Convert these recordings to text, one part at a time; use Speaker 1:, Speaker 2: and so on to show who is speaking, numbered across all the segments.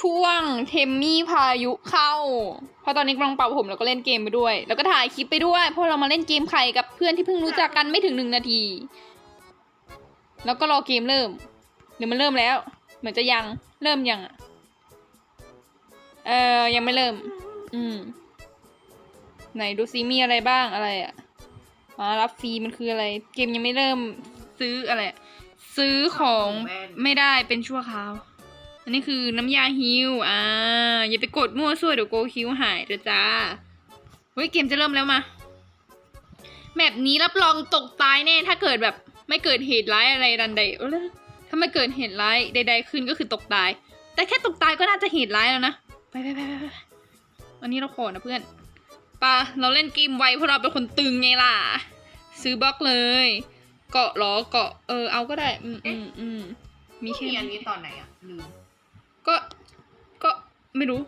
Speaker 1: ช่วงเทมมี่พายุเข้า เพราะตอนนี้กำลังเป่าผมแล้วก็เล่นเกมไปด้วย แล้วก็ถ่ายคลิปไปด้วย เพราะเรามาเล่นเกมไข่กับเพื่อนที่เพิ่งรู้จักกันไม่ถึงหนึ่งนาที แล้วก็รอเกมเริ่ม หรือมันเริ่มแล้ว เหมือนจะยังเริ่มยังอะเออยังไม่เริ่ม อืม ไหนดูซิมีอะไรบ้างอะไรอะอ๋อรับฟรีมันคืออะไร เกมยังไม่เริ่มซื้ออะไร ซื้อของไม่ได้เป็นชั่วคราว อันนี้คือน้ำยาฮิวอ่า อย่าไปกดมั่วซั่วเดี๋ยวโกคิวหายเด้อจ้า เฮ้ยเกมจะเริ่มแล้วมาแมปนี้รับรองตกตายแน่ ถ้าเกิดแบบไม่เกิดเหตุร้ายอะไรดันใดถ้าไม่เกิดเหตุร้ายใด ๆ ขึ้นก็คือตกตาย แต่แค่ตกตายก็น่าจะเหตุร้ายแล้วนะ ไปไปไปไปไปอันนี้เราขอนะเพื่อนปะเราเล่นเกมไวเพราะเราเป็นคนตึงไงล่ะ ซื้อบล็อกเลย เกาะเหรอเกาะเออเอาก็ได้ อืมอืมอืมมีแค่
Speaker 2: แค่
Speaker 1: นี้
Speaker 2: อันนี้ตอนไหนอะลืม
Speaker 1: ก็ ก็ไม่รู้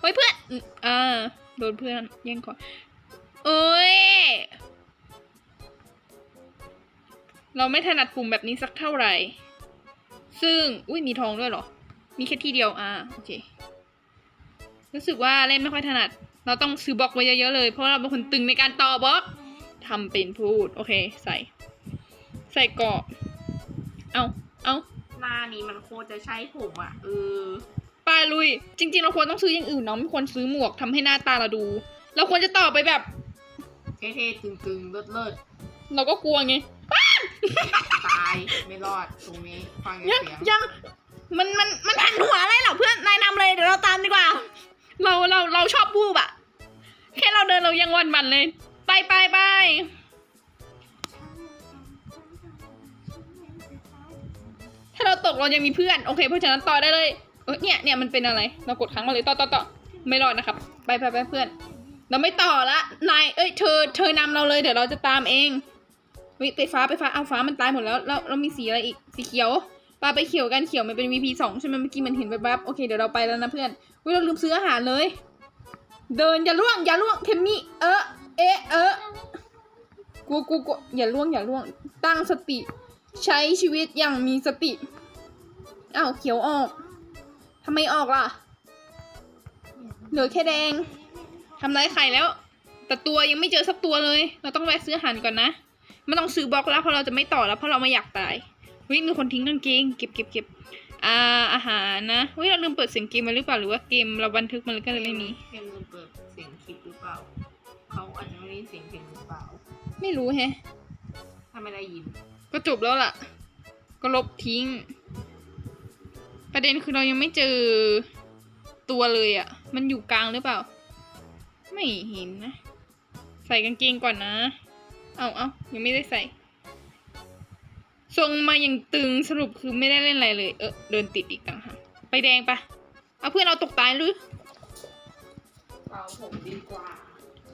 Speaker 1: เฮ้ยเพื่อนอ่าโดนเพื่อนแย่งก่อนเอ้ย เราไม่ถนัดปุ่มแบบนี้สักเท่าไหร่ ซึ่ง อุ้ยมีทองด้วยเหรอ มีแค่ที่เดียว อ่า โอเค รู้สึกว่าเล่นไม่ค่อยถนัด เราต้องซื้อบล็อกไว้เยอะๆเลย เพราะเราเป็นคนตึงในการต่อบล็อกทำเป็นพูด โอเค ใส่ ใส่เกาะ เอา เอา
Speaker 2: หน้านี้มันโคตรจะใช้ผมอะเออ
Speaker 1: ไปลุย จริง ๆ เราควรต้องซื้ออย่างอื่นเนาะไม่ควรซื้อหมวกทำให้หน้าตาเราดู เราควรจะต่อไปแบบ
Speaker 2: เท่ๆตึงๆเลิศ
Speaker 1: เราก็กลัวไง
Speaker 2: ๆตายไม่รอดตรงนี้ฟัง
Speaker 1: ยัง
Speaker 2: เสียง
Speaker 1: ยังมันมันมันหันหัวอะไรเหรอเพื่อนนายนำเลยเดี๋ยวเราตามดีกว่า เราเราเราชอบบูบอะแค่เราเดินเรายังหวันบันเลย ไปไปไป ตกเรายังมีเพื่อน โอเค เพราะฉะนั้นต่อได้เลยเออเนี่ยเนี่ยมันเป็นอะไร เรากดครั้งมาเลยต่อต่อต่อไม่รอดนะครับ ไปไปไปเพื่อน เราไม่ต่อละ นาย เอ้ย เธอ เธอนำเราเลย เดี๋ยวเราจะตามเองวิไปฟ้าไปฟ้า เอาฟ้ามันตายหมดแล้ว แล้วเรามีสีอะไรอีก สีเขียวปลาไปเขียวกันเขียวมันเป็น VP สองใช่ไหมเมื่อกี้มันเห็นแวบๆ โอเค เดี๋ยวเราไปแล้วนะเพื่อนวิเราลืมซื้ออาหารเลย เดินอย่าล่วงอย่าล่วงเทมมี่ เออเอะเออกูกูกูอย่าล่วงอย่าล่วง ตั้งสติ ใช้ชีวิตอย่างมีสติ อ้าวเขียวออกทำไมออกล่ะ เหลือแค่แดงทำไรไข่แล้ว แต่ตัวยังไม่เจอสักตัวเลย เราต้องแวะซื้ออาหารก่อนนะ ไม่ต้องซื้อบล็อกแล้วเพราะเราจะไม่ต่อแล้วเพราะเราไม่อยากตายเฮ้ยมีคนทิ้งกางเกงเก็บเก็บเก็บอ่าอาหารนะเฮ้ยเราลืมเปิดเสียงเกมมาหรือเปล่าหรือว่าเกมเราบันทึกมันก็เลยไม่มี
Speaker 2: เพลงลืมเปิดเสียงคลิปหรือเปล่า เขาอาจจะไม่ได้ยินเสียงเพลงหรือเปล่า
Speaker 1: ไม่รู้แฮะ
Speaker 2: ถ้าไม่ได้ยิน
Speaker 1: ก็จบแล้วล่ะ ก็ลบทิ้ง ประเด็นคือเรายังไม่เจอตัวเลยอะ่ะ มันอยู่กลางหรือเปล่า ไม่เห็นนะ ใส่กางเกงก่อนนะ เอาเอายังไม่ได้ใส่ ทรงมาอย่างตึงสรุปคือไม่ได้เล่นอะไรเลย เออเดินติดอีกต่างหากไปแดงปะเอาเพื่อนเราตกตายหรือ
Speaker 2: เป่าผมดีกว่า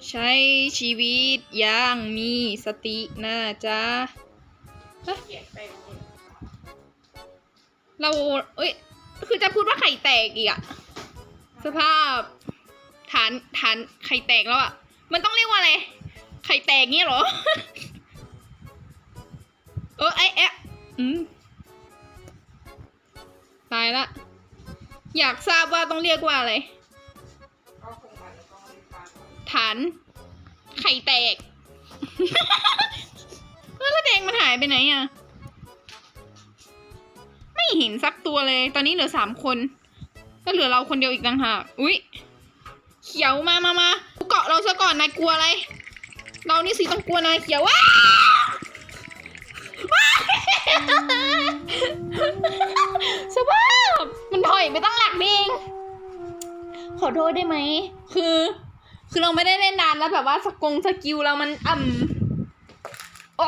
Speaker 1: ใช้ชีวิตอย่างมีสตินะจ๊ะ
Speaker 2: เกลียดไปหมด
Speaker 1: เรา เอ้ย คือจะพูดว่าไข่แตกอีกอะสภาพฐานฐานไข่แตกแล้วอะมันต้องเรียกว่าอะไร ไข่แตกเงี้ยเหรอ เออไอแอะอืมตายละ อยากทราบว่าต้องเรียกว่าอะไร ฐาน ไข่แตก แล้วแดงมันหายไปไหนอะไม่เห็นสักตัวเลย ตอนนี้เหลือสามคน ก็เหลือเราคนเดียวอีกต่างหากอุ๊ยเขียวมามามาเกาะเราซะก่อนนายกลัวอะไร เรานี่สิต้องกลัวนายเขียวว้าวสภาพมันถอยไปตั้งหลักเองขอโทษได้ไหม คือ คือเราไม่ได้เล่นนานแล้วแบบว่าสกงสกิลเรามันอ่ำโอ้